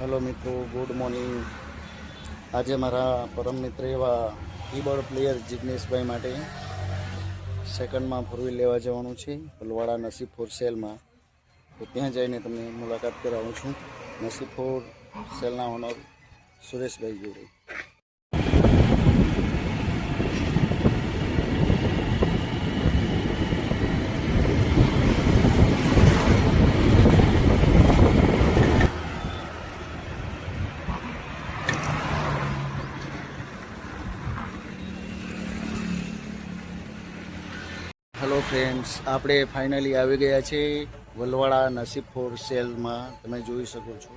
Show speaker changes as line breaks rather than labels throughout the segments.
Hello મિત્રો, good morning. આજે મારા પરમ મિત્ર એવા કીબોર્ડ પ્લેયર જિગ્નેશભાઈ માટે સેકન્ડમાં ફોર લેવા જવાનું છે, પલવાડા નસીબપુર સેલમાં. તો ત્યાં જઈને તમને મુલાકાત કરાવું છું. નસીબપુર સેલના ઓનર સુરેશભાઈ જોડે હેલો ફ્રેન્ડ્સ આપણે ફાઇનલી આવી ગયા છે વલવાડા નસીબ ફોર સેલમાં તમે જોઈ શકો છો.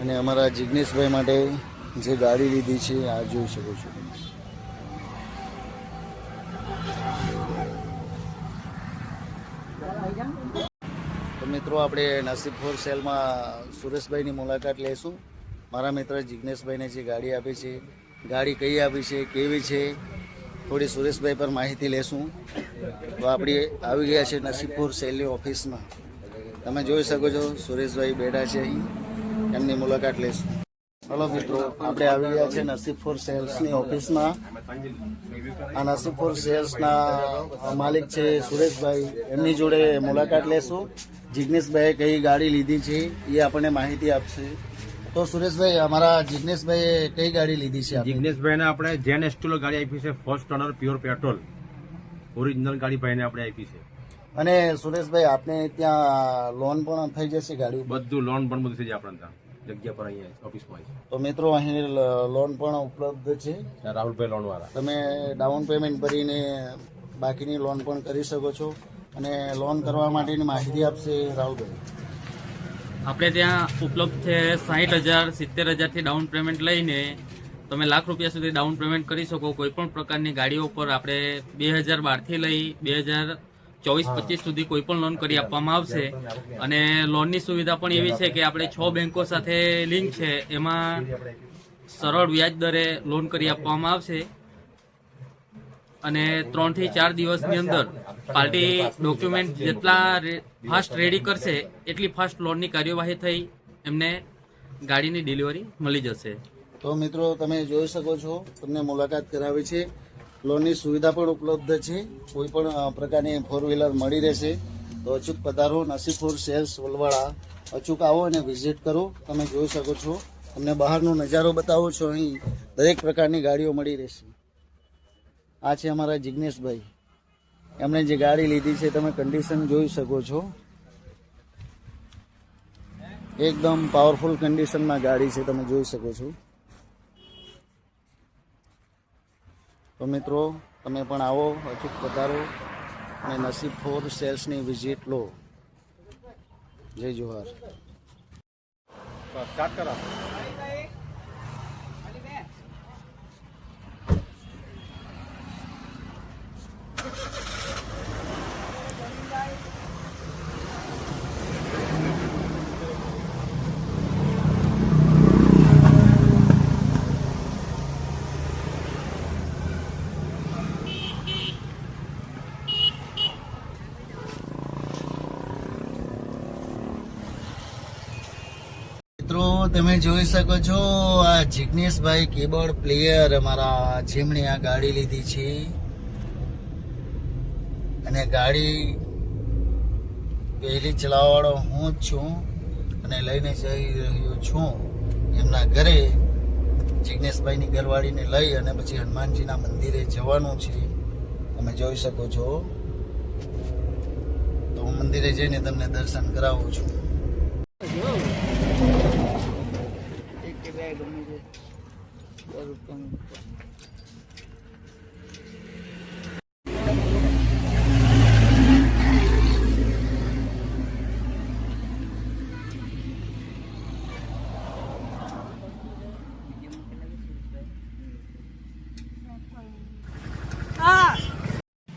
અને અમારા જિગ્નેશભાઈ માટે જે ગાડી લીધી છે, આ જોઈ શકો છો તો મિત્રો, આપણે નસીબ ફોર સેલમાં સુરેશભાઈની મુલાકાત લઈશું મારા મિત્ર જિગ્નેશભાઈને જે ગાડી આપી છે, ગાડી કઈ આપી છે, કેવી છે, થોડી સુરેશભાઈ પર માહિતી લેશું. તો આપણે આવી ગયા છે નસીબપુર સેલની ઓફિસમાં. તમે જોઈ શકો છો, સુરેશભાઈ બેઠા છે અહીં. એમની મુલાકાત લેશું. હલો મિત્રો, આપણે આવી ગયા છે નસીબપુર સેલ્સની ઓફિસમાં. આ નસીબપુર સેલ્સના માલિક છે સુરેશભાઈ. એમની જોડે મુલાકાત લેશું. જિગ્નેશભાઈએ કઈ ગાડી લીધી છે, એ આપણને માહિતી આપશે. તો સુરેશભાઈ અમારા જિગ્નેશભાઈએ કઈ ગાડી લીધી છે આપની?
જિગ્નેશભાઈને આપણે જેન એસ્ટુલો ગાડી આપી છે first owner pure petrol original ગાડી ભાઈને આપણે આપી છે.
અને સુરેશભાઈ આપને ત્યાં લોન પણ થઈ જશે ગાડી
બધું લોન પણ બધું થઈ જાય આપણે ત્યાં. જગ્યા પર અહીંયા ઓફિસમાં
તો મિત્રો અહીં લોન પણ ઉપલબ્ધ છે.
રાહુલભાઈ લોન વાળા
તમે ડાઉન પેમેન્ટ ભરીને બાકીની લોન પણ કરી શકો છો. અને લોન કરવા માટેની માહિતી આપશે રાહુલભાઈ.
આપણે ત્યાં ઉપલબ્ધ છે સાહીઠ હજાર સિત્તેર હજારથી ડાઉન પેમેન્ટ લઈને તમે લાખ રૂપિયા સુધી ડાઉન પેમેન્ટ કરી શકો. કોઈ પણ પ્રકારની ગાડીઓ પર આપણે બે હજાર બારથી લઈ બે હજાર ચોવીસ પચીસ સુધી કોઈ પણ લોન કરી આપવામાં આવશે. અને લોનની સુવિધા પણ એવી છે કે આપણે છ બેંકો સાથે લિંક છે. એમાં સરળ વ્યાજ દરે લોન કરી આપવામાં આવશે. અને ત્રણથી ચાર દિવસની અંદર પાર્ટી ડોક્યુમેન્ટ જેટલા ફાસ્ટ રેડી કરશે, એટલી ફાસ્ટ લોનની કાર્યવાહી થઈ, એમને ગાડીની ડિલિવરી મળી જશે.
તો મિત્રો, તમે જોઈ શકો છો, તમને મુલાકાત કરાવી છે. લોનની સુવિધા પણ ઉપલબ્ધ છે. કોઈ પણ પ્રકારની ફોર વ્હીલર મળી રહેશે. તો અચૂક પધારો નસીપુર સેલ્સ વલવાડા. અચૂક આવો અને વિઝિટ કરો. તમે જોઈ શકો છો. તમને બહારનો નજારો બતાવો છો. અહીં દરેક પ્રકારની ગાડીઓ મળી રહેશે. આ છે અમારા જિગ્નેશભાઈ. એમણે જે ગાડી લીધી છે, તમે કન્ડિશન જોઈ શકો છો. એકદમ પાવરફુલ કન્ડિશનમાં ગાડી છે, તમે જોઈ શકો છો. તો મિત્રો, તમે પણ આવો, અચૂક પધારો અને નસીબ ફોર સેલ્સની વિઝિટ લો. જય જોહાર.
સ્ટાર્ટ કરા.
મિત્રો, તમે જોઈ શકો છો આ જિગ્નેશભાઈ કીબોર્ડ પ્લેયર અમારા જેમણે આ ગાડી લીધી છે. અને ગાડી પહેલી ચલાવવાળો હું જ છું અને લઈને જઈ રહ્યો છું એમના ઘરે. જિગ્નેશભાઈની ઘરવાળીને લઈ અને પછી હનુમાનજીના મંદિરે જવાનું છે. તમે જોઈ શકો છો. તો હું મંદિરે જઈને તમને દર્શન કરાવું છું.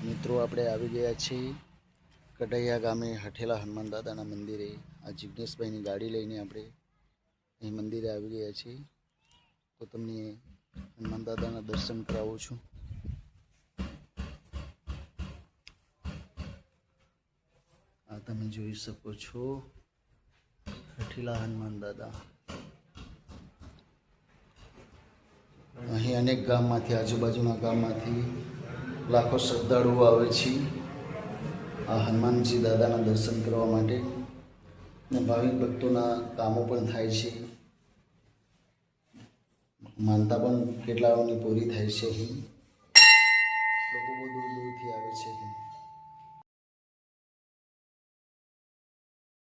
મિત્રો, આપણે આવી ગયા છીએ કઢૈયા ગામે હઠેલા હનુમાન દાદાના મંદિરે. આ જિજ્ઞેશભાઈની ગાડી લઈને આપણે અહીં મંદિરે આવી ગયા છીએ. તો તમને હનુમાન દાદાના દર્શન કરાવું છું. આ તમે જોઈ શકો છો. હઠીલા હનુમાન દાદા. અહીં અનેક ગામમાંથી, આજુબાજુના ગામમાંથી લાખો શ્રદ્ધાળુઓ આવે છે. આ હનુમાનજી દાદાના દર્શન કરવા માટે. ભાવિક ભક્તોના કામો પણ થાય છે. માનતા પણ કેટલાઓની પૂરી થાય છે. લોકો બહુ દૂર દૂરથી આવે છે.